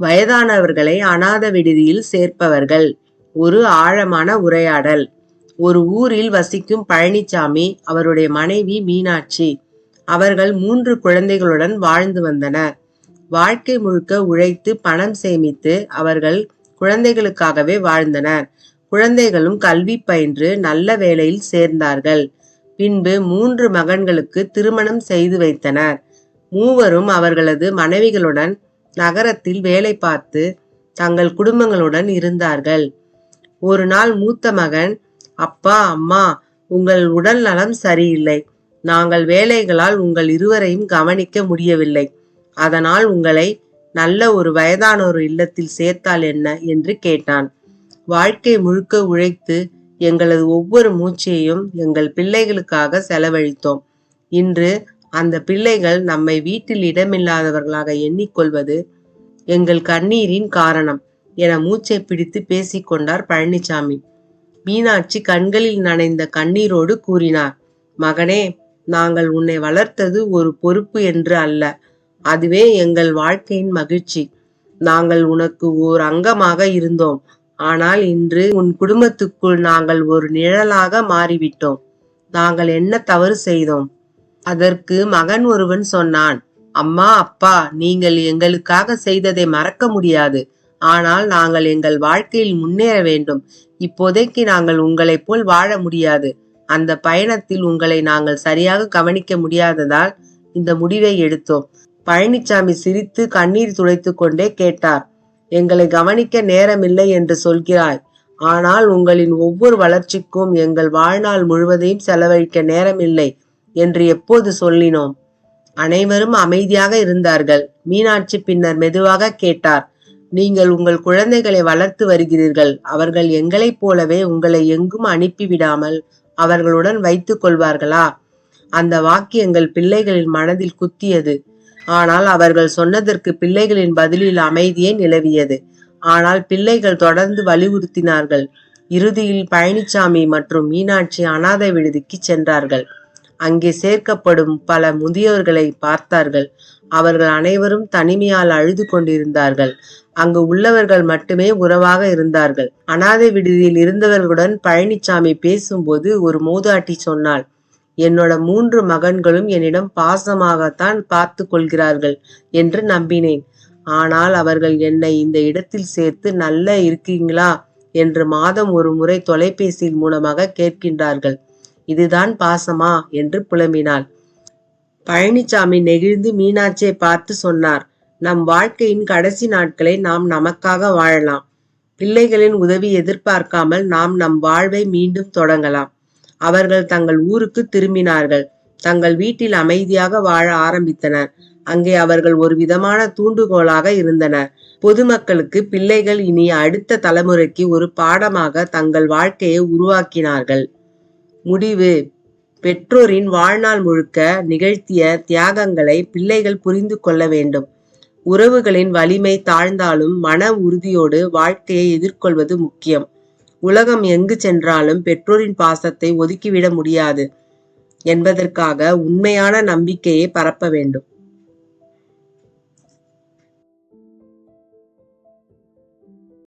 வயதானவர்களை அனாத விடுதியில் சேர்ப்பவர்கள். ஒரு ஆழமான உரையாடல். ஒரு ஊரில் வசிக்கும் பழனிசாமி அவருடைய மனைவி மீனாட்சி. அவர்கள் மூன்று குழந்தைகளுடன் வாழ்ந்து வந்தனர். வாழ்க்கை முழுக்க உழைத்து பணம் சேமித்து அவர்கள் குழந்தைகளுக்காகவே வாழ்ந்தனர். குழந்தைகளும் கல்வி பயின்று நல்ல வேலையில் சேர்ந்தார்கள். பின்பு மூன்று மகன்களுக்கு திருமணம் செய்து வைத்தனர். மூவரும் அவர்களது மனைவிகளுடன் நகரத்தில் வேலை பார்த்து தங்கள் குடும்பங்களுடன் இருந்தார்கள். ஒரு நாள் மூத்த மகன் அப்பா அம்மா உங்கள் உடல் நலம் சரியில்லை. நாங்கள் வேலைகளால் உங்கள் இருவரையும் கவனிக்க முடியவில்லை. அதனால் உங்களை நல்ல ஒரு வயதானோர் இல்லத்தில் சேர்த்தால் என்ன? என்று கேட்டான். வாழ்க்கை முழுக்க உழைத்து எங்களது ஒவ்வொரு மூச்சையும் எங்கள் பிள்ளைகளுக்காக செலவழித்தோம். இன்று அந்த பிள்ளைகள் நம்மை வீட்டில் இடமில்லாதவர்களாக எண்ணிக்கொள்வது எங்கள் கண்ணீரின் காரணம் என மூச்சை பிடித்து பேசிக்கொண்டார் பழனிசாமி மீனாட்சி கண்களில் நனைந்த கண்ணீரோடு கூறினார் மகனே நாங்கள் உன்னை வளர்த்தது ஒரு பொறுப்பு என்று அல்ல. அதுவே எங்கள் வாழ்க்கையின் மகிழ்ச்சி. நாங்கள் உனக்கு ஓர் அங்கமாக இருந்தோம். ஆனால் இன்று உன் குடும்பத்துக்குள் நாங்கள் ஒரு நிழலாக மாறிவிட்டோம். நாங்கள் என்ன தவறு செய்தோம்? அதற்கு மகன் ஒருவன் சொன்னான் அம்மா அப்பா நீங்கள் எங்களுக்காக செய்ததை மறக்க முடியாது. ஆனால் நாங்கள் எங்கள் வாழ்க்கையில் முன்னேற வேண்டும். இப்போதைக்கு நாங்கள் உங்களைப் போல் வாழ முடியாது. அந்த பயணத்தில் உங்களை நாங்கள் சரியாக கவனிக்க முடியாததால் இந்த முடிவை எடுத்தோம். பழனிசாமி சிரித்து கண்ணீர் துடைத்து கொண்டே கேட்டார் எங்களை கவனிக்க நேரமில்லை என்று சொல்கிறாய். ஆனால் உங்களின் ஒவ்வொரு வளர்ச்சிக்கும் எங்கள் வாழ்நாள் முழுவதையும் செலவழிக்க நேரமில்லை. என்று எப்போது சொல்லினோம்? அனைவரும் அமைதியாக இருந்தார்கள். மீனாட்சி பின்னர் மெதுவாக கேட்டார் நீங்கள் உங்கள் குழந்தைகளை வளர்த்து வருகிறீர்கள். அவர்கள் எங்களைப் போலவே உங்களை எங்கும் அனுப்பிவிடாமல் அவர்களுடன் வைத்துக் கொள்வார்களா? அந்த வாக்கியங்கள் பிள்ளைகளின் மனதில் குத்தியது. ஆனால் அவர்கள் சொன்னதற்கு பிள்ளைகளின் பதிலில் அமைதியே நிலவியது. ஆனால் பிள்ளைகள் தொடர்ந்து வலியுறுத்தினார்கள். இறுதியில் பழனிசாமி மற்றும் மீனாட்சி அனாதை விடுதிக்கு சென்றார்கள். அங்கே சேர்க்கப்படும் பல முதியவர்களை பார்த்தார்கள். அவர்கள் அனைவரும் தனிமையால் அழுது கொண்டிருந்தார்கள். அங்கு உள்ளவர்கள் மட்டுமே உறவாக இருந்தார்கள். அனாதை விடுதியில் இருந்தவர்களுடன் பழனிசாமி பேசும்போது ஒரு மூதாட்டி சொன்னாள் என்னோட மூன்று மகன்களும் என்னிடம் பாசமாகத்தான் பார்த்து கொள்கிறார்கள் என்று நம்பினேன். ஆனால் அவர்கள் என்னை இந்த இடத்தில் சேர்த்து நல்ல இருக்கீங்களா? என்று மாதம் ஒரு முறை தொலைபேசியில் மூலமாக கேட்கின்றார்கள். இதுதான் பாசமா? என்று புலம்பினாள். பழனிசாமி நெகிழ்ந்து மீனாட்சியை பார்த்து சொன்னார் நம் வாழ்க்கையின் கடைசி நாட்களை நாம் நமக்காக வாழலாம். பிள்ளைகளின் உதவி எதிர்பார்க்காமல் நாம் நம் வாழ்வை மீண்டும் தொடங்கலாம். அவர்கள் தங்கள் ஊருக்கு திரும்பினார்கள். தங்கள் வீட்டில் அமைதியாக வாழ ஆரம்பித்தனர். அங்கே அவர்கள் ஒரு விதமான தூண்டுகோலாக இருந்தனர். பொதுமக்களுக்கு பிள்ளைகள் இனி அடுத்த தலைமுறைக்கு ஒரு பாடமாக தங்கள் வாழ்க்கையை உருவாக்கினார்கள். முடிவு. பெற்றோரின் வாழ்நாள் முழுக்க நிகழ்த்திய தியாகங்களை பிள்ளைகள் புரிந்து கொள்ள வேண்டும். உறவுகளின் வலிமை தாழ்ந்தாலும் மன உறுதியோடு வாழ்க்கையை எதிர்கொள்வது முக்கியம். உலகம் எங்கு சென்றாலும் பெற்றோரின் பாசத்தை ஒதுக்கிவிட முடியாது என்பதற்காக உண்மையான நம்பிக்கையை பரப்ப வேண்டும்.